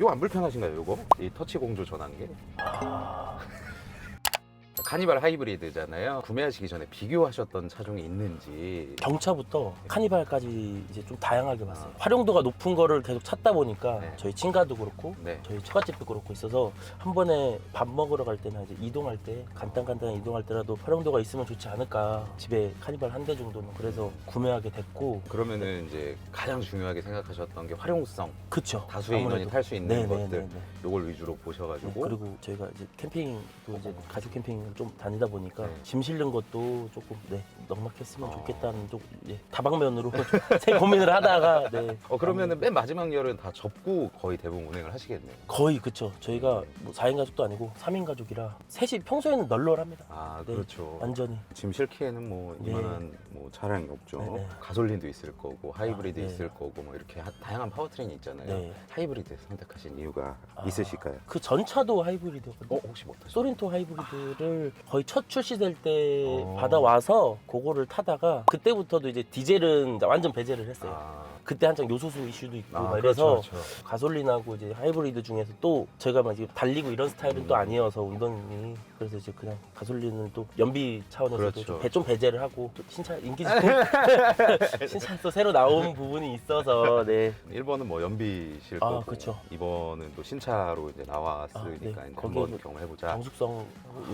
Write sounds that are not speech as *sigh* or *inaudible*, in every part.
이거 안 불편하신가요, 이거? 이 터치 공조 전환기? 카니발 하이브리드잖아요. 구매하시기 전에 비교하셨던 차종이 있는지. 경차부터 카니발까지 이제 좀 다양하게 봤어요. 활용도가 높은 거를 계속 찾다 보니까 아. 네. 저희 친가도 그렇고 네. 저희 처갓집도 그렇고 있어서 한 번에 밥 먹으러 갈 때나 이제 이동할 때 간단 간단 이동할 때라도 활용도가 있으면 좋지 않을까 집에 카니발 한 대 정도는 그래서 구매하게 됐고 그러면은 이제 가장 중요하게 생각하셨던 게 활용성, 그쵸 다수의 인원이 탈 수 있는 네네네네. 것들, 요걸 위주로 보셔가지고. 네, 그리고 저희가 이제 캠핑도 이제 가족 캠핑을 좀 다니다 보니까 네. 짐 실는 것도 조금 네 넉넉했으면 어. 좋겠다는 좀 예, 다방면으로 *laughs* 새 고민을 하다가 네 어, 그러면은 맨 마지막 열은 다 접고 거의 대부분 운행을 하시겠네요. 거의 그쵸 저희가 뭐 4인 가족도 아니고 3인 가족이라 셋이 평소에는 널널합니다 아, 네. 그렇죠. 완전히 짐 실기에는 뭐 네. 이만한 뭐 차량이 없죠. 네, 네. 가솔린도 있을 거고 하이브리드 아, 네. 있을 거고 뭐 이렇게 하- 다양한 파워트레인이 있잖아요. 네. 하이브리드 선택하신 이유가 아. 있으실까요? 그 전차도 하이브리드였거든요 어 혹시 못 타셨어요? 소렌토 하이브리드를 거의 첫 출시될 때 어. 받아와서 그거를 타다가 그때부터도 이제 디젤은 완전 배제를 했어요. 아, 그때 한창 요소수 이슈도 있고 아, 막 이래서 그렇죠, 그렇죠. 가솔린하고 이제 하이브리드 중에서 또 제가 막 이제 달리고 이런 스타일은 음. 또 아니어서 운동이 그래서 이제 그냥 가솔린은 또 연비 차원에서 도 그렇죠. 좀, 배, 좀 배제를 하고 또 신차 인기 제품 *laughs* 신차 또 새로 나온 부분이 있어서 네 1번은 뭐 연비실 아, 거고 그쵸. 2번은 또 신차로 이제 나왔으니까 아, 네. 이제 거기에 한번 경험해보자. 정숙성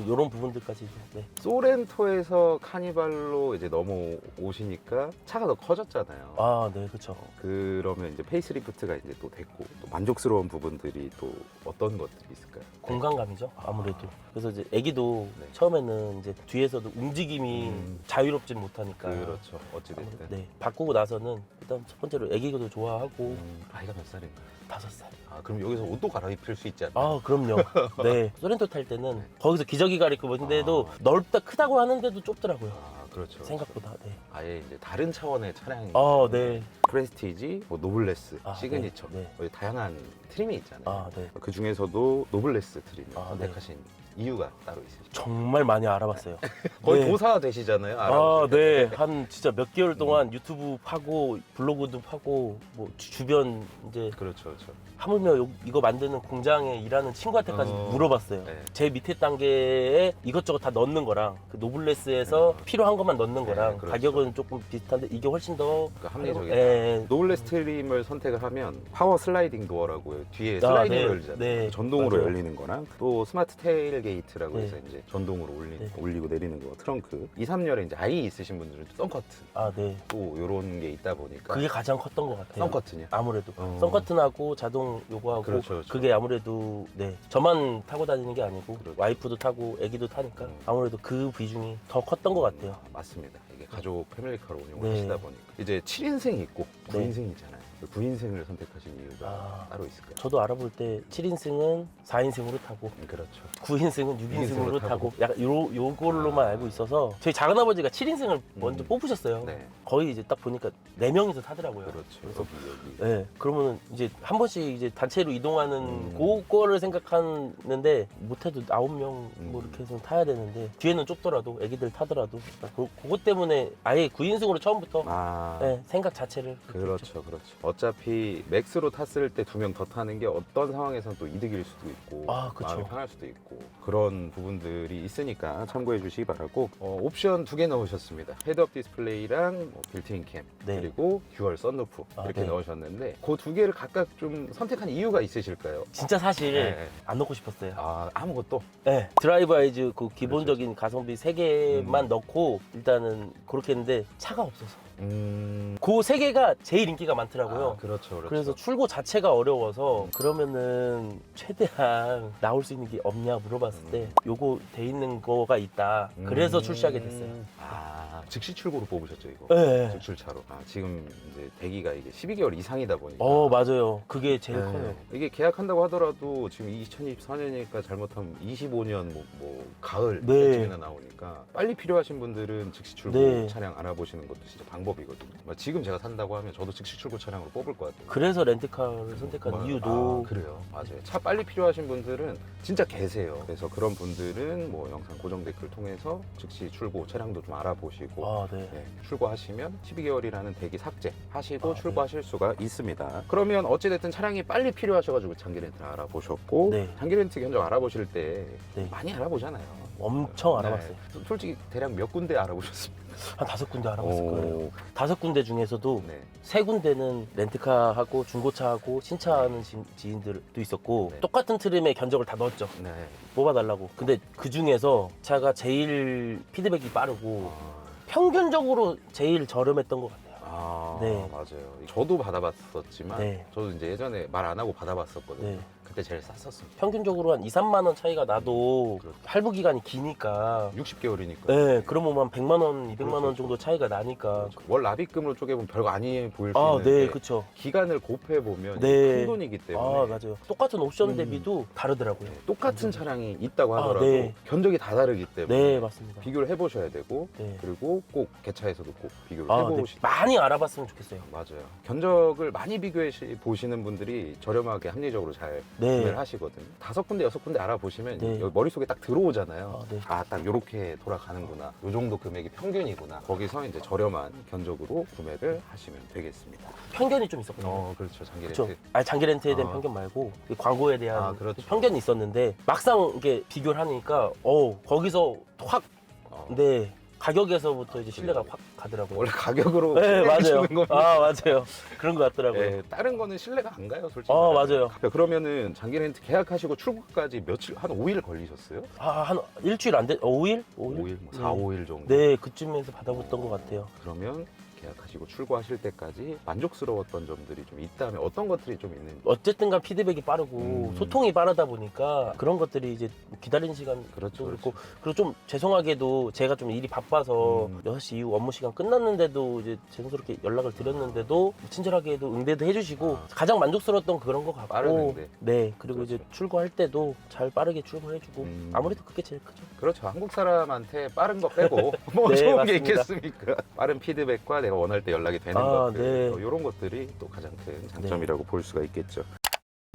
이런 부분들까지 네. 소렌토에서 카니발로 이제 넘어오시니까 차가 더 커졌잖아요. 아, 네, 그렇죠. 그러면 이제 페이스리프트가 이제 또 됐고 또 만족스러운 부분들이 또 어떤 것들이 있을까요? 공간감이죠, 아무래도. 그래서 이제 애기도 네. 처음에는 이제 뒤에서도 움직임이 음. 자유롭진 못하니까. 그렇죠. 어찌됐든. 네. 바꾸고 나서는 일단 첫 번째로 애기도 좋아하고 음, 아이가 몇 살인가요? 다섯 살. 아 그럼 여기서 옷도 갈아입힐 수 있지 않나요? 아, 그럼요. *laughs* 네. 소렌토 탈 때는 네. 거기서 기저귀 가리고 뭔데도 아. 넓다 크다고 하는데도 좁더라고요. 아, 그렇죠. 생각보다. 네. 아예 이제 다른 차원의 차량이 아, 네. 프레스티지, 뭐 노블레스, 아, 시그니처 네, 네. 뭐 다양한 트림이 있잖아요. 아, 네. 그 중에서도 노블레스 트림을 아, 선택하신 이유가 따로 있으시죠? 정말 많이 알아봤어요. *laughs* 거의 네. 도사 되시잖아요. 아. 네. 한 진짜 몇 개월 음. 동안 유튜브 파고 블로그도 파고 뭐 주- 주변 이제 그렇죠, 그렇죠. 하물며 요- 이거 만드는 공장에 일하는 친구한테까지 어. 물어봤어요. 네. 제 밑에 단계에 이것저것 다 넣는 거랑 그 노블레스에서 네. 필요한 것만 넣는 네, 거랑 그렇죠. 가격은 조금 비슷한데 이게 훨씬 더 그러니까 합리적이다. 예, 노블레 스 트림을 선택을 하면 파워 슬라이딩 도어라고 요. 뒤에 아, 슬라이딩으로 네. 열리잖아요. 네. 전동으로 맞아요. 열리는 거랑 또 스마트 테일 게이트라고 네. 해서 이제 전동으로 올리, 네. 올리고 내리는 거 트렁크. 2, 3열에 이제 아이 있으신 분들은 썬커튼 아, 네. 또 이런 게 있다 보니까 그게 가장 컸던 것 같아요. 썬커튼이요. 아무래도 어. 썬커튼하고 자동 요거하고 그렇죠, 그렇죠. 그게 아무래도 네 저만 타고 다니는 게 아니고 그렇죠. 와이프도 타고 애기도 타니까 음. 아무래도 그 비중이 더 컸던 것 같아요. 아, 맞습니다. 이게 가족 패밀리카로 운영을 네. 하시다 보니까 이제 7인승이 있고 네. 9인승이잖아요. 9인승을 선택하신 이유가 아. 따로 있을까요? 저도 알아볼 때 7인승은 4인승으로 타고 음, 그렇죠. 9인승은 6인승으로 6인승으로 타고 약간 요, 요걸로만 아. 알고 있어서 저희 작은아버지가 7인승을 먼저 음. 뽑으셨어요. 네. 거의 이제 딱 보니까 4명이서 타더라고요. 그렇죠. 그래서 여기 여기. 네, 그러면은 이제 한 번씩 이제 단체로 이동하는 음. 그거를 생각하는데 못해도 아홉 명뭐 음. 이렇게 해서 타야 되는데 뒤에는 좁더라도 애기들 타더라도 그, 그것 때문에 아예 9인승으로 처음부터 아. 네, 생각 자체를 그렇죠, 그렇죠. 어차피 맥스로 탔을 때 두 명 더 타는 게 어떤 상황에서는 또 이득일 수도 있고 아, 그쵸. 마음이 편할 수도 있고 그런 부분들이 있으니까 참고해 주시기 바라고 어, 옵션 두 개 넣으셨습니다. 헤드업 디스플레이랑 뭐 빌트인 캠 네. 그리고 듀얼 썬루프 아, 이렇게 네. 넣으셨는데 그 두 개를 각각 좀 선택한 이유가 있으실까요? 진짜 사실 네. 안 넣고 싶었어요. 아 아무것도 네, 드라이브 아이즈 그 기본적인 가성비 세 개만 음. 넣고 일단은 그렇게 했는데 차가 없어서 음. 그 세 개가 제일 인기가 많더라고요. 아, 그렇죠, 그렇죠. 그래서 출고 자체가 어려워서 그러면은 최대한 나올 수 있는 게 없냐 물어봤을 음. 때 요거 돼 있는 거가 있다. 그래서 음. 출시하게 됐어요. 아 즉시 출고로 뽑으셨죠 이거? 네. 직출차로. 아, 지금 이제 대기가 이게 12개월 이상이다 보니까. 어 맞아요. 그게 제일 네. 커요. 이게 계약한다고 하더라도 지금 2024년이니까 잘못하면 25년 뭐, 뭐 가을 네. 때쯤이나 나오니까 빨리 필요하신 분들은 즉시 출고 네. 차량 알아보시는 것도 진짜 방법 방법이거든요. 뭐 지금 제가 산다고 하면 저도 즉시 출고 차량으로 뽑을 것 같아요. 그래서 렌트카를 선택한 뭐, 이유도 아, 그래요. 맞아요. 차 빨리 필요하신 분들은 진짜 계세요. 그래서 그런 분들은 뭐 영상 고정 댓글 통해서 즉시 출고 차량도 좀 알아보시고 아, 네. 네, 출고하시면 12개월이라는 대기 삭제 하시고 아, 출고하실 수가 있습니다. 그러면 어찌됐든 차량이 빨리 필요하셔가지고 장기 렌트를 알아보셨고 네. 장기 렌트 견적 알아보실 때 네. 많이 알아보잖아요. 엄청 알아봤어요. 네. 솔직히 대략 몇 군데 알아보셨습니까? 한 다섯 군데 알아봤을 오, 거예요. 다섯 군데 중에서도 네. 세 군데는 렌트카하고 중고차하고 신차하는 지- 지인들도 있었고 네. 똑같은 트림에 견적을 다 넣었죠. 네. 뽑아달라고. 근데 그 중에서 차가 제일 피드백이 빠르고 아, 평균적으로 제일 저렴했던 것 같아요. 아, 네. 맞아요. 저도 받아봤었지만 네. 저도 이제 예전에 말 안 하고 받아봤었거든요. 네. 그때 제일 쌌었습니다. 평균적으로 한 2, 3만 원 차이가 나도 그렇죠. 할부 기간이 기니까 60개월이니까. 네, 그러면 한 100만 원, 200만 원 그렇죠. 정도 차이가 나니까 월 납입금으로 쪼개보면 별거 아니에 보일 수 아, 있는데 네, 그쵸. 기간을 곱해 보면 네. 큰 돈이기 때문에 아, 맞아요. 똑같은 옵션 음. 대비도 다르더라고요. 네, 똑같은 차량이 있다고 아, 하더라도 네. 견적이 다 다르기 때문에 네, 맞습니다. 비교를 해보셔야 되고 네. 그리고 꼭 개차에서도 꼭 비교를 아, 네. 해보시. 많이 알아봤으면 좋겠어요. 맞아요. 견적을 많이 비교해 시- 보시는 분들이 저렴하게 합리적으로 잘 네. 구매를 하시거든요. 다섯 군데 여섯 군데 알아보시면 네. 여기 머릿속에 딱 들어오잖아요. 아, 네. 아, 딱 요렇게 돌아가는구나. 요 정도 금액이 평균이구나. 거기서 이제 저렴한 견적으로 구매를 하시면 되겠습니다. 편견이 좀 있었거든요. 어, 그렇죠. 장기 그렇죠. 렌트. 아니 장기 렌트에 대한 아. 편견 말고 그 광고에 대한 아, 그렇죠. 편견이 있었는데 막상 이게 비교를 하니까 어 거기서 확 어, 네. 가격에서부터 이제 신뢰가 그래요? 확 가더라고요. 원래 가격으로 네, 맞아요. 주는 겁니다. 아, 맞아요. 그런 것 같더라고요. 예, 다른 거는 신뢰가 안 가요, 솔직히. 어, 말하면. 맞아요. 자, 그러면은 장기 렌트 계약하시고 출고까지 며칠 한 5일 걸리셨어요? 아, 한 일주일 안 돼? 어, 5일? 5일? 5일, 뭐 4, 네. 5일 정도. 네, 그쯤에서 받아봤던 것 같아요. 그러면 계약하시고 출고하실 때까지 만족스러웠던 점들이 좀 있다면 어떤 것들이 좀 있는지. 어쨌든 간 피드백이 빠르고 음. 소통이 빠르다 보니까 그런 것들이 이제 기다리는 시간도 그렇죠, 그렇고 그리고 좀 죄송하게도 제가 좀 일이 바빠서 음. 6시 이후 업무 시간 끝났는데도 이제 죄송스럽게 연락을 드렸는데도 친절하게도 응대도 해주시고 아. 가장 만족스러웠던 그런 것 같고 빠른 응대. 네 그리고 그렇죠. 이제 출고할 때도 잘 빠르게 출고해주고 음. 아무래도 그게 제일 크죠 그렇죠. 한국 사람한테 빠른 거 빼고 *laughs* 뭐 네, 좋은 게 맞습니다. 있겠습니까? 빠른 피드백과 내가 원할 때 연락이 되는 아, 것들 네. 이런 것들이 또 가장 큰 장점이라고 볼 수가 있겠죠.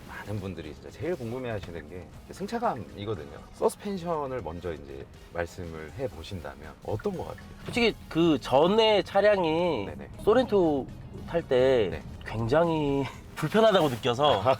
많은 분들이 진짜 제일 궁금해하시는 게 승차감이거든요. 서스펜션을 먼저 이제 말씀을 해 보신다면 어떤 것 같아요? 솔직히 그 전에 차량이 네네. 소렌토 탈 때 네. 굉장히 *laughs* 불편하다고 느껴서 아?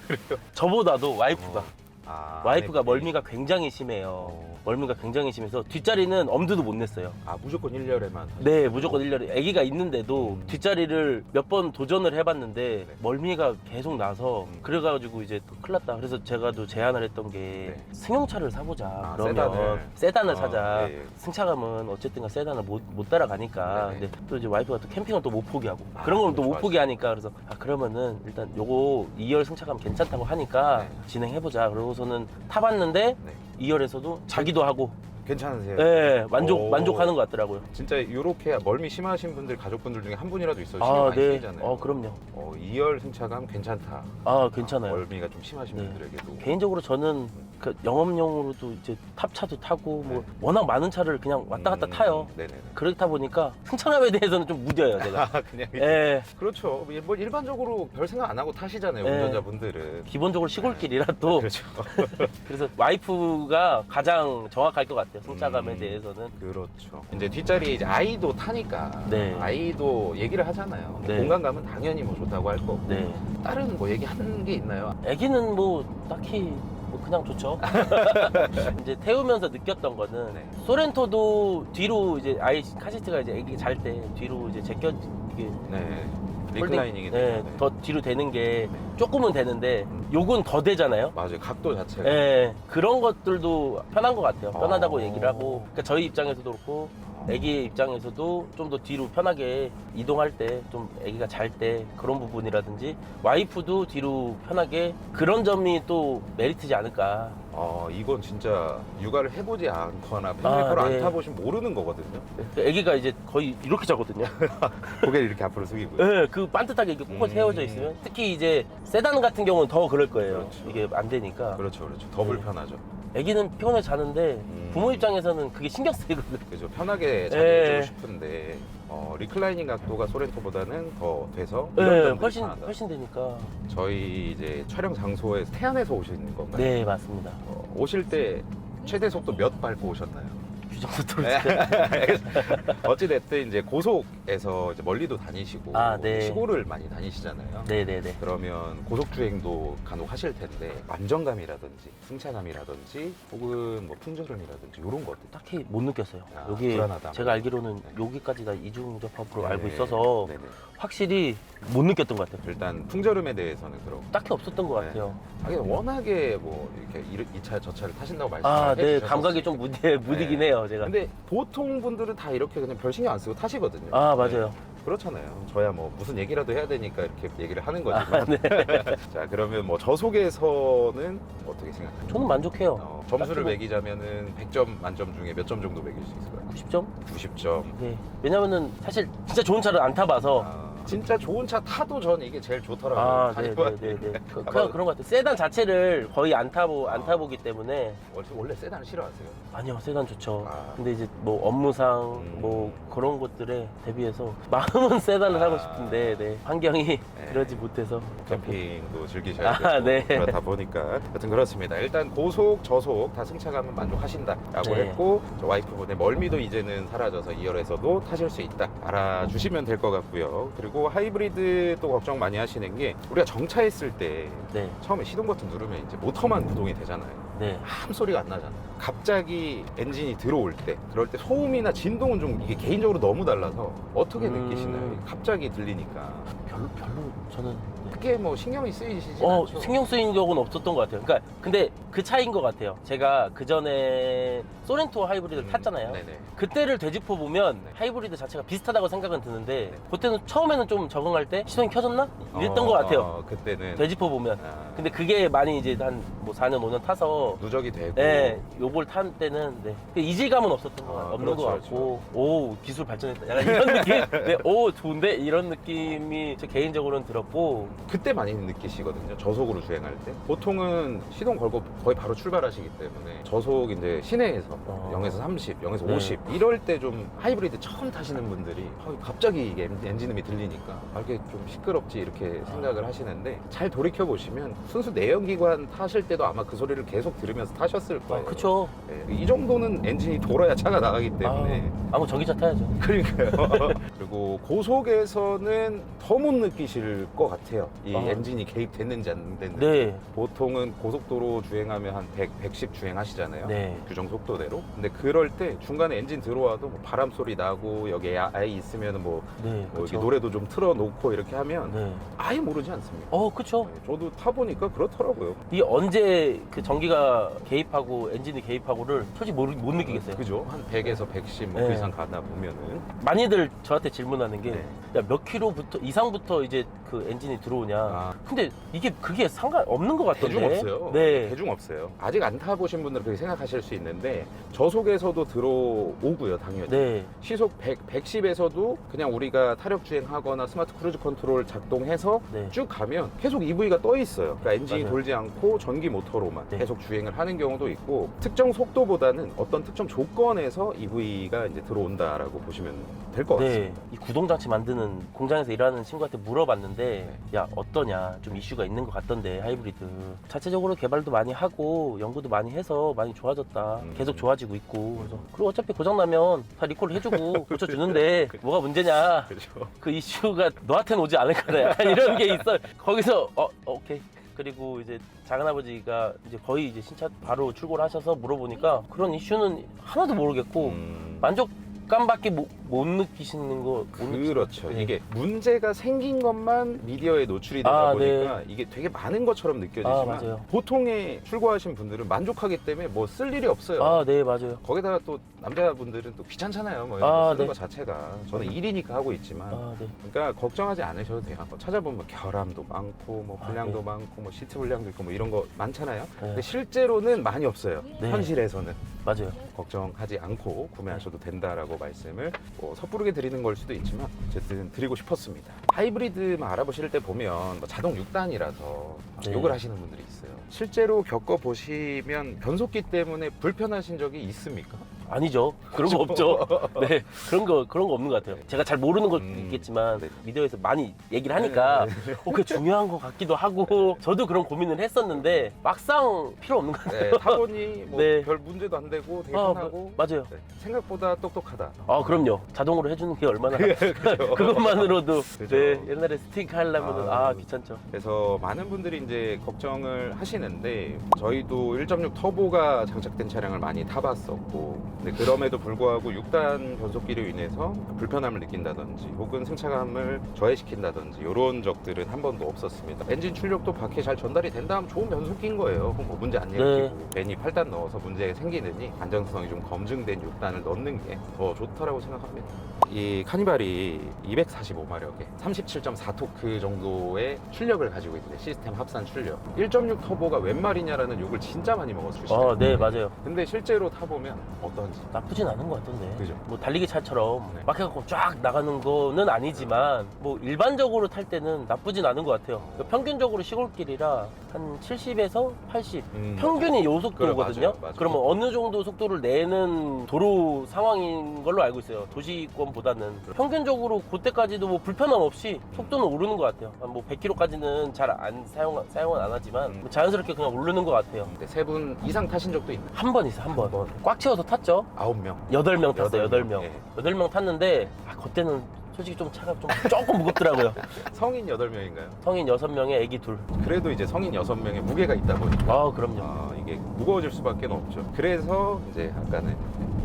저보다도 와이프가 어. 아, 와이프가 네. 멀미가 굉장히 심해요. 어. 멀미가 굉장히 심해서 뒷자리는 엄두도 못 냈어요. 아 무조건 1년에만 네, 무조건 1년에 아기가 있는데도 음. 뒷자리를 몇 번 도전을 해봤는데 네. 멀미가 계속 나서 음. 그래가지고 이제 또 큰일 났다. 그래서 제가 또 제안을 했던 게 네. 승용차를 사보자. 아, 그러면 세단을. 세단을 아, 사자. 예, 예. 승차감은 어쨌든 세단을 못, 못 따라가니까 네네. 근데 또 이제 와이프가 또 캠핑은 또 못 포기하고 아, 그런 건 또못 좋아하시죠. 포기하니까 그래서 아 그러면은 일단 요거 2열 승차감 괜찮다고 하니까 네. 진행해보자 그러고서는 타봤는데 네. 2열에서도 자기도 하고 괜찮으세요? 네, 만족 오. 만족하는 것 같더라고요. 진짜 이렇게 멀미 심하신 분들 가족분들 중에 한 분이라도 있어도 신경 아, 많이 네. 쓰이잖아요. 어, 그럼요. 어, 2열 승차감 괜찮다. 아, 괜찮아요. 멀미가 좀 심하신 네. 분들에게도. 개인적으로 저는 그 영업용으로도 이제 탑차도 타고 뭐 네. 워낙 많은 차를 그냥 왔다 갔다 음, 타요. 네네네. 그렇다 보니까 승차감에 대해서는 좀 무뎌요, 제가. *laughs* 아, 그냥 예. 그렇죠. 뭐 일반적으로 별 생각 안 하고 타시잖아요. 네. 운전자분들은. 기본적으로 시골길이라 또 *laughs* 그렇죠. *laughs* 그래서 와이프가 가장 정확할 것 같아요. 승차감에 음. 대해서는. 그렇죠. 이제 뒷자리에 이제 아이도 타니까 네. 아이도 얘기를 하잖아요. 네. 공간감은 당연히 뭐 좋다고 할 거고. 네. 다른 뭐 얘기하는 게 있나요? 아기는 뭐 딱히 뭐 그냥 좋죠. *laughs* 이제 태우면서 느꼈던 거는 네. 소렌토도 뒤로 이제 아이 카시트가 이제 아기 잘 때 뒤로 이제 제껴 이게 네. 리클라이닝이 네. 네. 더 뒤로 되는 게 조금은 되는데 요건 더 되잖아요. 맞아요. 각도 자체가. 네, 그런 것들도 편한 것 같아요. 편하다고 어. 얘기를 하고 그러니까 저희 입장에서도 그렇고 아기 입장에서도 좀 더 뒤로 편하게 이동할 때좀 아기가 잘 때 그런 부분이라든지 와이프도 뒤로 편하게 그런 점이 또 메리트지 않을까. 아 이건 진짜 육아를 해보지 않거나 패밀리카로 아, 네. 안 타보시면 모르는 거거든요. 아기가 이제 거의 이렇게 자거든요. *laughs* 고개를 이렇게 앞으로 숙이고요. 네, 그 반듯하게 이렇게 꽂아 음. 세워져 있으면 특히 이제 세단 같은 경우는 더 그럴 거예요. 그렇죠. 이게 안 되니까. 그렇죠, 그렇죠. 더 네. 불편하죠. 애기는 피곤해 자는데 음. 부모 입장에서는 그게 신경 쓰이거든. 그죠 편하게 잘 예. 해주고 싶은데 어, 리클라이닝 각도가 소렌토보다는 더 돼서 네, 이런 점들이 훨씬 강하다. 훨씬 되니까. 저희 이제 촬영 장소에 태안에서 오시는 건가요? 네, 맞습니다. 어, 오실 때 최대 속도 몇 밟고 오셨나요? 규정도 들을 네. 때. *laughs* 어찌 됐든 이제 고속 에서 멀리도 다니시고 아, 네. 시골을 많이 다니시잖아요. 네, 네, 네. 그러면 고속 주행도 간혹 하실 텐데 안정감이라든지 승차감이라든지 혹은 뭐 풍절음이라든지 이런 것들 딱히 못 느꼈어요. 아, 여기 불안하다. 제가 알기로는 네. 여기까지가 이중접합으로 네. 알고 있어서 네네. 확실히 못 느꼈던 것 같아요. 일단 풍절음에 대해서는 그렇고 딱히 없었던 것 네. 같아요. 하긴 워낙에 뭐 이렇게 이 차 저 차를 타신다고 말씀을 아, 네, 해주셔서 감각이 좀 무디, 무디긴 네. 해요, 제가. 근데 보통 분들은 다 이렇게 그냥 별 신경 안 쓰고 타시거든요. 아, 네, 맞아요. 그렇잖아요. 저야 뭐 무슨 얘기라도 해야 되니까 이렇게 얘기를 하는 거지만. 아, 네. *laughs* 자 그러면 뭐 저 속에서는 어떻게 생각하세요? 저는 만족해요. 어, 점수를 딱히 뭐- 매기자면은 100점 만점 중에 몇 점 정도 매길 수 있을까요? 90점? 90점. 네. 왜냐면은 사실 진짜 좋은 차를 안 타봐서. 아, 진짜 좋은 차 타도 전 이게 제일 좋더라고요. 아, 네, 바- 네, 네, 네. *laughs* 그, 그냥 그런 것 같아요. 세단 자체를 거의 안 타보, 안 아. 타보기 때문에. 원래, 원래 세단을 싫어하세요? 아니요, 세단 좋죠. 아. 근데 이제 뭐 업무상 음. 뭐 그런 것들에 대비해서 *laughs* 마음은 세단을 아. 하고 싶은데, 네. 환경이 네. 그러지 못해서. 캠핑도 즐기셔야 되고 아, 네. 그렇다 보니까 하여튼 그렇습니다. 일단 고속, 저속 다 승차감은 만족하신다라고 네. 했고 저 와이프분의 멀미도 이제는 사라져서 2열에서도 타실 수 있다 알아주시면 될 것 같고요. 그리고 하이브리드 또 걱정 많이 하시는 게 우리가 정차했을 때 네, 처음에 시동 버튼 누르면 이제 모터만 구동이 되잖아요. 네. 아무 소리가 안 나잖아. 갑자기 엔진이 들어올 때, 그럴 때 소음이나 진동은 좀 이게 개인적으로 너무 달라서 어떻게 음. 느끼시나요? 갑자기 들리니까. 별로, 별로 저는. 네. 크게 뭐 신경이 쓰이시진 어, 않죠? 신경 쓰인 적은 없었던 것 같아요. 그러니까 근데 그 차이인 것 같아요. 제가 그 전에 소렌토 하이브리드를 음, 탔잖아요. 네네. 그때를 되짚어 보면 네. 하이브리드 자체가 비슷하다고 생각은 드는데 네. 그때는 처음에는 좀 적응할 때 시동이 켜졌나 이랬던 어, 것 같아요. 어, 그때는 되짚어 보면. 아, 근데 그게 많이 이제 한 뭐 4년 5년 타서 누적이 되고 네, 요걸 탄 때는 네. 근데 이질감은 없었던 것 아, 같, 없는 그렇죠, 것 같고 오 기술 발전했다 약간 이런 느낌 *laughs* 네, 오 좋은데 이런 느낌이 제 개인적으로는 들었고 그때 많이 느끼시거든요. 저속으로 주행할 때 보통은 시동 걸고 거의 바로 출발하시기 때문에 저속 이제 시내에서 어. 0에서 30, 0에서 네. 50 이럴 때 좀 하이브리드 처음 타시는 분들이 어, 갑자기 이게 엔- 엔진음이 들리니까 아, 이게 좀 시끄럽지 이렇게 생각을 하시는데 잘 돌이켜 보시면 순수 내연기관 타실 때도 아마 그 소리를 계속 들으면서 타셨을 거예요. 아, 그쵸 네, 이 정도는 엔진이 돌아야 차가 나가기 때문에 아, 무 전기차 타야죠 그러니까요. *laughs* 그리고 고속에서는 더 못 느끼실 것 같아요. 이 아. 엔진이 개입됐는지 안 됐는지. 네 보통은 고속도로 주행하면 한 100, 110 주행하시잖아요. 네. 규정 속도대로. 근데 그럴 때 중간에 엔진 들어와도 뭐 바람 소리 나고 여기 아이 있으면 뭐, 네, 뭐 이렇게 그쵸. 노래도 좀 틀어놓고 이렇게 하면 네. 아예 모르지 않습니까? 어, 그쵸. 네, 저도 타보니까 그렇더라고요. 이게 언제 그 전기가 개입하고 엔진이 개입하고를 솔직히 못, 못 느끼겠어요. 그죠? 한 100에서 110 뭐 그 네. 이상 가다 보면은. 많이들 저한테 질문하는 게, 네. 야, 몇 킬로부터, 이상부터 이제 그 엔진이 들어오냐. 아, 근데 이게 그게 상관 없는 것 같던데. 대중 없어요. 네. 대중 없어요. 아직 안 타보신 분들은 그렇게 생각하실 수 있는데 저속에서도 들어오고요, 당연히. 네. 시속 100, 110에서도 그냥 우리가 타력 주행하거나 스마트 크루즈 컨트롤 작동해서 네. 쭉 가면 계속 EV가 떠 있어요. 그러니까 엔진이 맞아요. 돌지 않고 전기 모터로만 네. 계속 주행을 하는 경우도 있고 특정 속도보다는 어떤 특정 조건에서 EV가 이제 들어온다라고 보시면 될 것 같습니다. 네. 이 구동장치 만드는 공장에서 일하는 친구한테 물어봤는데, 네. 야, 어떠냐. 좀 이슈가 있는 것 같던데, 하이브리드. 자체적으로 개발도 많이 하고, 연구도 많이 해서 많이 좋아졌다. 음. 계속 좋아지고 있고. 그래서, 그리고 어차피 고장 나면 다 리콜 해주고, *laughs* 고쳐주는데, 뭐가 문제냐. 그렇죠. 그 이슈가 너한테는 오지 않을 거다. 약간 *laughs* 이런 게 있어. 거기서 어 오케이. 그리고 이제 작은 아버지가 이제 거의 이제 신차 바로 출고를 하셔서 물어보니까 그런 이슈는 하나도 모르겠고 음. 만족감밖에 못, 못 느끼시는 거. 못 느끼- 그렇죠. 네. 이게 문제가 생긴 것만 미디어에 노출이 되다 아, 보니까 이게 되게 많은 것처럼 느껴지지만 아. 보통의 출고하신 분들은 만족하기 때문에 뭐 쓸 일이 없어요. 아, 네 맞아요. 거기다가 또 남자분들은 또 귀찮잖아요. 뭐 아, 쓰는 네. 거 자체가 저는 일이니까 하고 있지만 아, 네. 그러니까 걱정하지 않으셔도 돼요. 뭐 찾아보면 결함도 많고 뭐 아, 불량도 네. 많고 뭐 시트 불량도 있고 뭐 이런 거 많잖아요. 네. 근데 실제로는 많이 없어요. 네. 현실에서는 맞아요. 걱정하지 않고 구매하셔도 된다라고 말씀을 뭐 섣부르게 드리는 걸 수도 있지만 어쨌든 드리고 싶었습니다. 하이브리드만 알아보실 때 보면 뭐 자동 6단이라서 네. 욕을 하시는 분들이 있어요. 실제로 겪어 보시면 변속기 때문에 불편하신 적이 있습니까? 아니죠. 그런 거 없죠. 네, 그런 거 그런 거 없는 것 같아요. 제가 잘 모르는 것도 음, 있겠지만 네. 미디어에서 많이 얘기를 하니까 어, 그게 중요한 것 같기도 하고 저도 그런 고민을 했었는데 막상 필요 없는 것 같아요. 네, 타보니 뭐 네. 별 문제도 안 되고 되게 아, 편하고 마- 맞아요. 네, 생각보다 똑똑하다. 아 그럼요. 자동으로 해주는 게 얼마나 *laughs* 그죠? 그것만으로도 *laughs* 그죠. 네, 옛날에 스틱 하려면 아. 아, 귀찮죠. 그래서 많은 분들이 이제 걱정을 하시는데 저희도 1.6 터보가 장착된 차량을 많이 타봤었고 근데 그럼에도 불구하고 6단 변속기로 인해서 불편함을 느낀다든지 혹은 승차감을 저해시킨다든지 이런 적들은 한 번도 없었습니다. 엔진 출력도 밖에 잘 전달이 된다면 좋은 변속기인 거예요. 뭐 문제 안 일으키고 네. 괜히 8단 넣어서 문제 생기느니 안정성이 좀 검증된 6단을 넣는 게 더 좋다라고 생각합니다. 이 카니발이 245마력에 37.4토크 정도의 출력을 가지고 있는데 시스템 합산 출력 1.6 터보가 웬 말이냐라는 욕을 진짜 많이 먹었어요 아, 네, 맞아요. 근데 실제로 타보면 어떤지 나쁘진 않은 것 같던데. 그죠. 뭐 달리기 차처럼 네. 막 해갖고 쫙 나가는 거는 아니지만 뭐 일반적으로 탈 때는 나쁘진 않은 것 같아요. 그 평균적으로 시골길이라 한 70에서 80. 음, 평균이 요 속도거든요. 그래, 맞아요, 맞아요. 그러면 어느 정도 속도를 내는 도로 상황인 걸로 알고 있어요. 도시권보다는 평균적으로 그때까지도 뭐 불편함 없이 속도는 오르는 것 같아요. 한뭐 100km까지는 잘 안 사용 사용은 안 하지만 음. 뭐 자연스럽게 그냥 오르는 것 같아요. 세 분 이상 타신 적도 있나요? 한 번 있어 한 번. 번. 꽉 채워서 탔죠. 아홉 명 여덟 명 탔어요. 여덟 여덟 명. 명. 예. 여덟 명 탔는데 아 그때는 솔직히 좀 차가 좀 조금 무겁더라고요. *laughs* 성인 여덟 명인가요? 성인 여섯 명에 아기 둘. 그래도 이제 성인 여섯 명의 무게가 있다 보니까 아 그럼요. 아, 이게 무거워질 수밖에 없죠 그래서 이제 아까는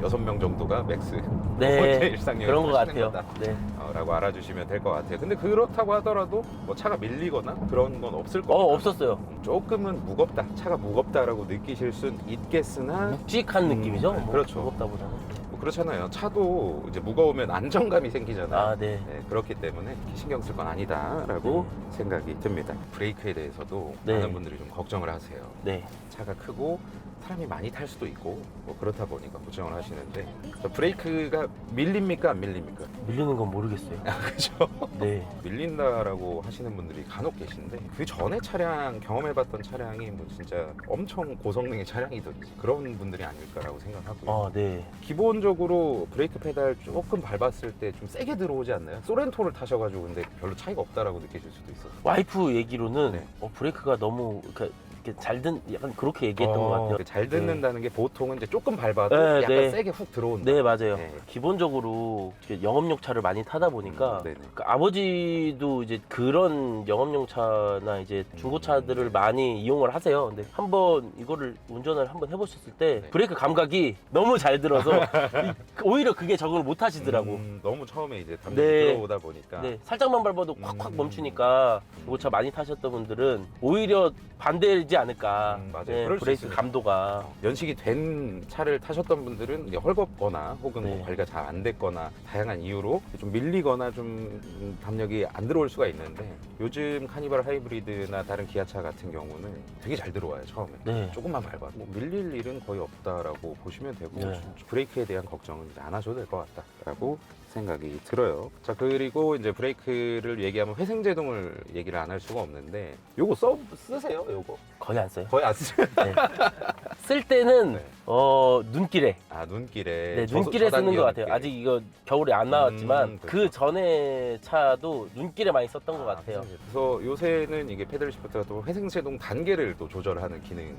여섯 명 정도가 맥스 네. *laughs* 일상여행 그런 것 같아요. 거다. 네. 어, 라고 알아주시면 될 것 같아요. 근데 그렇다고 하더라도 뭐 차가 밀리거나 그런 건 없을 겁니다. 어 없었어요. 조금은 무겁다, 차가 무겁다라고 느끼실 순 있겠으나 묵직한 음, 느낌이죠. 네, 뭐 그렇죠. 무겁다보다는. 뭐 그렇잖아요. 차도 이제 무거우면 안정감이 생기잖아요. 아 네. 네, 그렇기 때문에 이렇게 신경 쓸 건 아니다라고 생각이 듭니다. 브레이크에 대해서도 네. 많은 분들이 좀 걱정을 하세요. 네. 차가 크고 사람이 많이 탈 수도 있고 뭐 그렇다 보니까 걱정을 하시는데 저 브레이크가 밀립니까 안 밀립니까? 밀리는 건 모르겠어요. 그죠? *laughs* 네. 밀린다라고 하시는 분들이 간혹 계신데 그 전에 차량 경험해봤던 차량이 뭐 진짜 엄청 고성능의 차량이든지 그런 분들이 아닐까라고 생각하고요. 아 네. 기본적으로 브레이크 페달 조금 밟았을 때 좀 세게 들어오지 않나요? 소렌토를 타셔가지고 근데 별로 차이가 없다라고 느끼실 수도 있어요. 와이프 얘기로는 네. 어, 브레이크가 너무 이렇게, 이렇게 잘 든, 약간 그렇게 얘기했던 것 같아요. 잘 듣는다는 게 보통은 이제 조금 밟아도 네, 약간 네. 세게 훅 들어온다. 네 맞아요. 네. 기본적으로 이렇게 영업용 차를 많이 타다 보니까 음, 네네. 그 아버지도 이제 그런 영업용 차나 이제 중고차들을 네. 많이 이용을 하세요. 근데 한번 이거를 운전을 한번 해보셨을 때 네. 브레이크 감각이 너무 잘 들어서 *laughs* 이- 오히려 그게 적응을 못 하시더라고. 음, 너무 처음에 이제 담력이 네. 들어오다 보니까 네, 살짝만 밟아도 콱콱 음. 멈추니까 중고차 많이 타셨던 분들은 오히려 반대지 않을까. 음, 맞아요. 네, 그럴 수 브레이크 있습니다. 감도가. 연식이 된 차를 타셨던 분들은 이제 헐겁거나 혹은 뭐 네. 관리가 잘 안 됐거나 다양한 이유로 좀 밀리거나 좀 음, 담력이 안 들어올 수가 있는데 요즘 카니발 하이브리드나 다른 기아차 같은 경우는 되게 잘 들어와요 처음에 네. 조금만 밟아도 뭐 밀릴 일은 거의 없다라고 보시면 되고 네. 브레이크에 대한 걱정은 이제 안 하셔도 될 것 같다라고 생각이 들어요. 자 그리고 이제 브레이크를 얘기하면 회생 제동을 얘기를 안 할 수가 없는데 요거 써 쓰세요? 요거 거의 안 써요. 거의 안 쓰세요? 네. *laughs* 쓸 때는 네. 어, 눈길에 아 눈길에 네, 저소- 눈길에 쓰는 저단기어 것 같아요. 눈길에. 아직 이거 겨울에 안 나왔지만 음, 그 그렇죠. 전에 차도 눈길에 많이 썼던 것 아, 같아요. 그래서 요새는 이게 페달 시프트가 또 회생제동 단계를 또 조절하는 기능을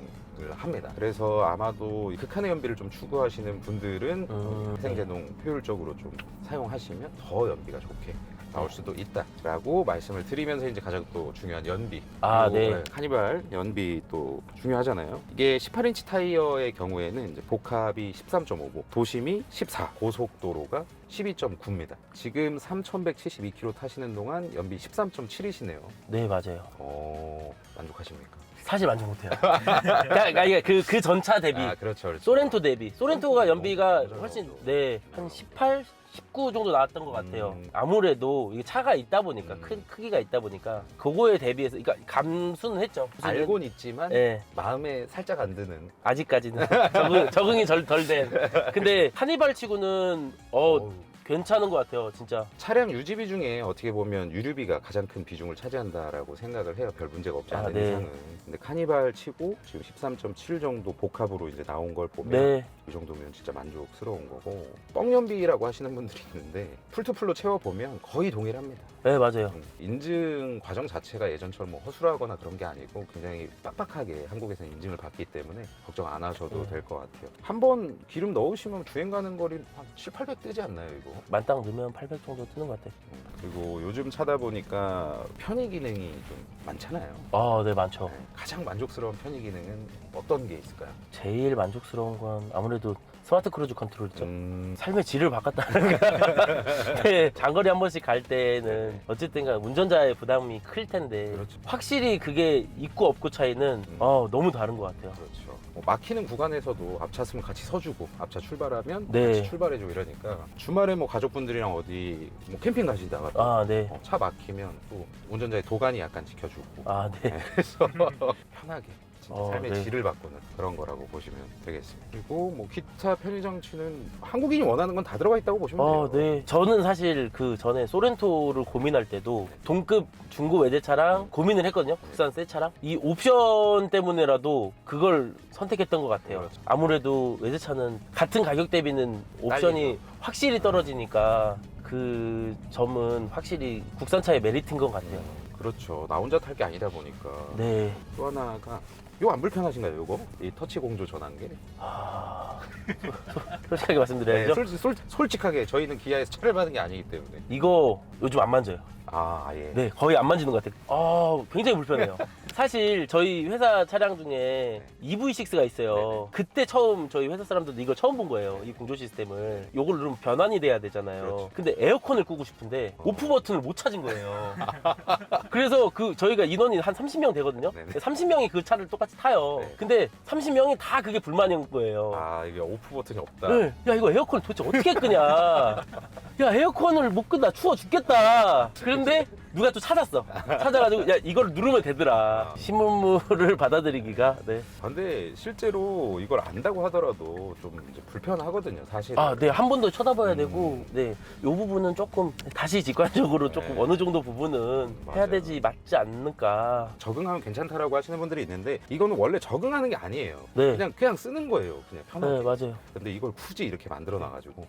합니다. 그래서 아마도 이 극한의 연비를 좀 추구하시는 분들은 음, 회생제동 효율적으로 좀 사용하시면 더 연비가 좋게 나올 수도 있다라고 말씀을 드리면서 이제 가장 또 중요한 연비. 아, 요, 네. 카니발 연비 또 중요하잖아요. 이게 18인치 타이어의 경우에는 이제 복합이 13.5고 도심이 14, 고속도로가 12.9입니다. 지금 3,172km 타시는 동안 연비 13.7이시네요. 네, 맞아요. 어, 만족하십니까? 사실 만족 못해요. *laughs* 그러니까 이게 그, 그 전차 대비. 아, 그렇죠. 그렇죠. 소렌토 대비. 소렌토가 소렌토 연비가 훨씬. 네, 한 18, 19 정도 나왔던 것 같아요. 음. 아무래도 이게 차가 있다 보니까, 음. 큰 크기가 있다 보니까, 그거에 대비해서, 그러니까 감수는 했죠. 알고는 있지만 네, 마음에 살짝 안 드는. 아직까지는 *laughs* 적응, 적응이 덜, 덜 된. 근데 카니발 치고는, 어, 어우, 괜찮은 것 같아요, 진짜. 차량 유지비 중에 어떻게 보면 유류비가 가장 큰 비중을 차지한다라고 생각을 해요. 별 문제가 없지 아, 않은 네. 이상은. 근데 카니발 치고 지금 13.7 정도 복합으로 이제 나온 걸 보면 네. 이 정도면 진짜 만족스러운 거고 뻥연비라고 하시는 분들이 있는데 풀투풀로 채워보면 거의 동일합니다. 네, 맞아요. 음, 인증 과정 자체가 예전처럼 뭐 허술하거나 그런 게 아니고 굉장히 빡빡하게 한국에서는 인증을 받기 때문에 걱정 안 하셔도 음. 될것 같아요. 한 번 기름 넣으시면 주행 가는 거리 한 7, 800 뜨지 않나요, 이거? 만땅 넣으면 800 정도 뜨는 것 같아요. 음, 그리고 요즘 차다 보니까 편의 기능이 좀 많잖아요. 아, 네, 많죠. 네, 가장 만족스러운 편의 기능은 어떤 게 있을까요? 제일 만족스러운 건 아무래도 스마트 크루즈 컨트롤이죠. 음, 삶의 질을 바꿨다는 거. *laughs* 네, 장거리 한 번씩 갈 때는 어쨌든 간 운전자의 부담이 클 텐데 그렇죠. 확실히 그게 있고 없고 차이는 음. 어, 너무 다른 것 같아요. 그렇죠. 뭐 막히는 구간에서도 앞차스면 같이 서주고 앞차 출발하면 네. 같이 출발해주고 이러니까 주말에 뭐 가족분들이랑 어디 뭐 캠핑 가시다가 또 아, 네. 어, 차 막히면 또 운전자의 도관이 약간 지켜주고 아, 네. 그래서 *laughs* 편하게 진짜 어, 삶의 네. 질을 바꾸는 그런 거라고 보시면 되겠습니다. 그리고 뭐 기타 편의 장치는 한국인이 원하는 건 다 들어가 있다고 보시면 어, 돼요. 네. 저는 사실 그 전에 소렌토를 고민할 때도 동급 중고 외제차랑 고민을 했거든요. 국산 새 차랑. 이 옵션 때문에라도 그걸 선택했던 것 같아요. 그렇죠. 아무래도 외제차는 같은 가격 대비는 옵션이 딸리죠. 확실히 떨어지니까 그 점은 확실히 국산차의 메리트인 것 같아요. 그렇죠. 나 혼자 탈 게 아니다 보니까 네. 또 하나가 이거 안 불편하신가요? 이거 이 터치 공조 전환기? 아... *laughs* 솔직하게 말씀드려야죠. 솔, 솔, 솔직하게 저희는 기아에서 차를 받은 게 아니기 때문에 이거 요즘 안 만져요. 아 아예 네, 거의 안 만지는 것 같아요. 아, 굉장히 불편해요. *laughs* 사실 저희 회사 차량 중에 EV6가 있어요. 네네. 그때 처음 저희 회사 사람들도 이걸 처음 본 거예요. 이 공조 시스템을. 요걸 누르면 변환이 돼야 되잖아요. 그렇죠. 근데 에어컨을 끄고 싶은데 어. 오프 버튼을 못 찾은 거예요. *laughs* 그래서 그 저희가 인원이 한 30명 되거든요. 네네. 30명이 그 차를 똑같이 타요. 네. 근데 30명이 다 그게 불만인 거예요. 아 이게 오프 버튼이 없다. 네. 야 이거 에어컨 도대체 어떻게 끄냐 *laughs* 야 에어컨을 못 끄나 추워 죽겠다 그 런데 누가 또 찾았어 찾아가지고 야 이걸 누르면 되더라 아. 신문물을 받아들이기가 네. 근데 실제로 이걸 안다고 하더라도 좀 이제 불편하거든요, 사실. 아, 네, 한 번 더 쳐다봐야 음. 되고, 네, 요 부분은 조금 다시 직관적으로 조금 네. 어느 정도 부분은 해야 맞아요. 되지 맞지 않을까. 적응하면 괜찮다라고 하시는 분들이 있는데 이거는 원래 적응하는 게 아니에요. 네, 그냥 그냥 쓰는 거예요, 그냥 편하게. 네, 맞아요. 근데 이걸 굳이 이렇게 만들어 놔가지고.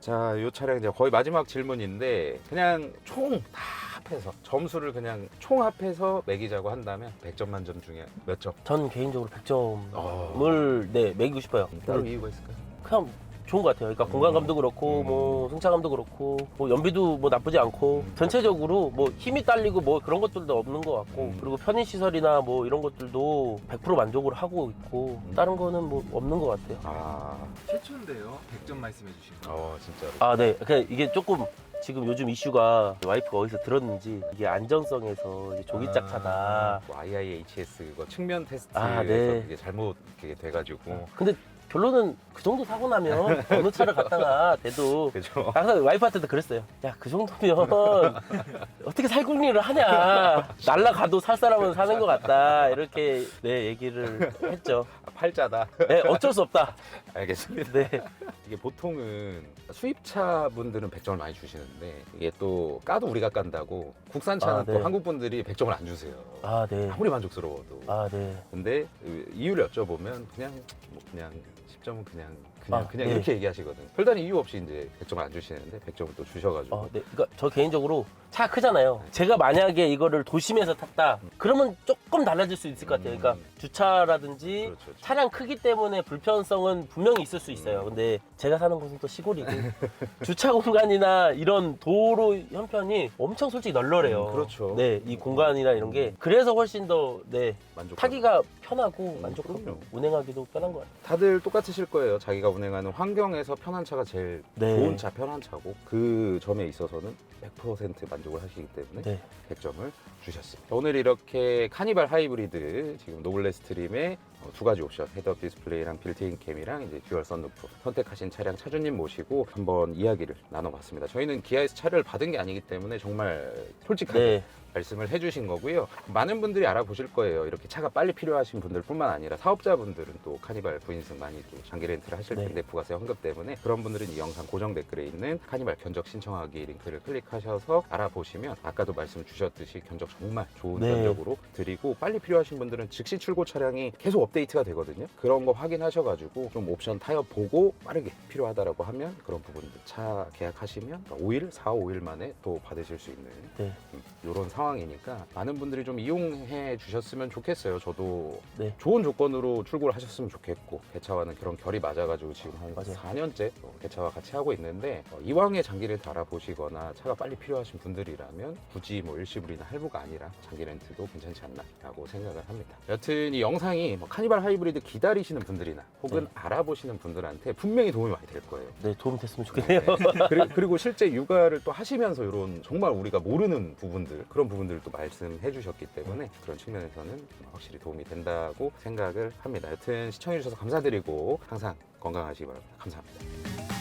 자, 이 차량 이제 거의 마지막 질문인데 그냥 총 다 합해서 점수를 그냥 총 합해서 매기자고 한다면 100점 만점 중에 몇 점? 전 개인적으로 100점을 어, 네 매기고 싶어요. 따로 이유가 있을까요? 그냥 좋은 것 같아요. 그러니까 음. 공간감도 그렇고 음. 뭐 승차감도 그렇고 뭐 연비도 뭐 나쁘지 않고 음. 전체적으로 뭐 힘이 딸리고 뭐 그런 것들도 없는 것 같고 음. 그리고 편의 시설이나 뭐 이런 것들도 100% 만족을 하고 있고 음. 다른 거는 뭐 없는 것 같아요. 아, 최초인데요. 100점 말씀해 주신 거. 어, 진짜로. 아, 네. 그냥 이게 조금 지금 요즘 이슈가 와이프가 어디서 들었는지 이게 안전성에서 이게 조기짝 차다. 뭐 IIHS 그거 측면 테스트에서 아, 네. 이게 잘못 이렇게 돼가지고 근데 결론은 그 정도 사고 나면 어느 차를 갖다가 대도 *laughs* 그죠? 항상 와이프한테도 그랬어요. 야, 그 정도면 어떻게 살궁리를 하냐. 날라가도 살 사람은 사는 것 같다. 이렇게 네, 얘기를 했죠. 아, 팔자다. 네, 어쩔 수 없다. 알겠습니다. 네. 이게 보통은 수입차 분들은 100점을 많이 주시는데 이게 또 까도 우리가 깐다고 국산차는 아, 또 네. 한국 분들이 100점을 안 주세요. 아, 네. 아무리 만족스러워도. 아, 네. 근데 그 이유를 여쭤보면 그냥 뭐 그냥 10점은 그냥 그냥 아, 그냥 네. 이렇게 얘기하시거든. 별다른 이유 없이 이제 100점을 안 주시는데 100점을 또 주셔가지고. 어, 네. 그러니까 저 개인적으로 차가 크잖아요. 제가 만약에 이거를 도심에서 탔다. 그러면 조금 달라질 수 있을 것 같아요. 그러니까 주차라든지 그렇죠. 그렇죠. 차량 크기 때문에 불편성은 분명히 있을 수 있어요. 음. 근데 제가 사는 곳은 또 시골이고 *laughs* 주차 공간이나 이런 도로 형편이 엄청 솔직히 널널해요. 음, 그렇죠. 네, 이 공간이나 이런 게 그래서 훨씬 더 네, 만족. 타기가 편하고 음, 만족하고 그럼요. 운행하기도 편한 것 같아요. 다들 똑같으실 거예요. 자기가 운행하는 환경에서 편한 차가 제일 네. 좋은 차, 편한 차고 그 점에 있어서는 100% 만족을 하시기 때문에 네. 100점을 주셨습니다. 오늘 이렇게 카니발 하이브리드 지금 노블레 스트림의 어, 두 가지 옵션 헤드업 디스플레이랑 빌트인 캠이랑 이제 듀얼 썬루프 선택하신 차량 차주님 모시고 한번 이야기를 나눠봤습니다. 저희는 기아에서 차를 받은 게 아니기 때문에 정말 솔직하게 네. 말씀을 해주신 거고요. 많은 분들이 알아보실 거예요. 이렇게 차가 빨리 필요하신 분들뿐만 아니라 사업자분들은 또 카니발 부인승 많이 또 장기 렌트를 하실 네. 텐데 부가세 환급 때문에 그런 분들은 이 영상 고정 댓글에 있는 카니발 견적 신청하기 링크를 클릭하셔서 알아보시면 아까도 말씀 주셨듯이 견적 정말 좋은 네. 견적으로 드리고 빨리 필요하신 분들은 즉시 출고 차량이 계속 업데이트가 되거든요. 그런 거 확인하셔가지고 좀 옵션 타협 보고 빠르게 필요하다라고 하면 그런 부분들 차 계약하시면 5일, 4, 5일 만에 또 받으실 수 있는 네. 이런 상황이니까 많은 분들이 좀 이용해 주셨으면 좋겠어요. 저도 네. 좋은 조건으로 출고를 하셨으면 좋겠고 개차와는 그런 결이 맞아가지고 지금 한 맞아요. 4년째 개차와 같이 하고 있는데 어, 이왕에 장기를 달아보시거나 차가 빨리 필요하신 분들이라면 굳이 뭐 일시불이나 할부가 아니라 장기 렌트도 괜찮지 않나라고 생각을 합니다. 여튼 이 영상이 뭐 카니발 하이브리드 기다리시는 분들이나 혹은 네. 알아보시는 분들한테 분명히 도움이 많이 될 거예요. 네, 도움이 됐으면 좋겠네요. 그리- *laughs* 그리고 실제 육아를 또 하시면서 이런 정말 우리가 모르는 부분들 그런 부분들을 또 말씀해 주셨기 때문에 그런 측면에서는 확실히 도움이 된다고 생각을 합니다. 여튼 시청해 주셔서 감사드리고 항상 건강하시기 바랍니다. 감사합니다.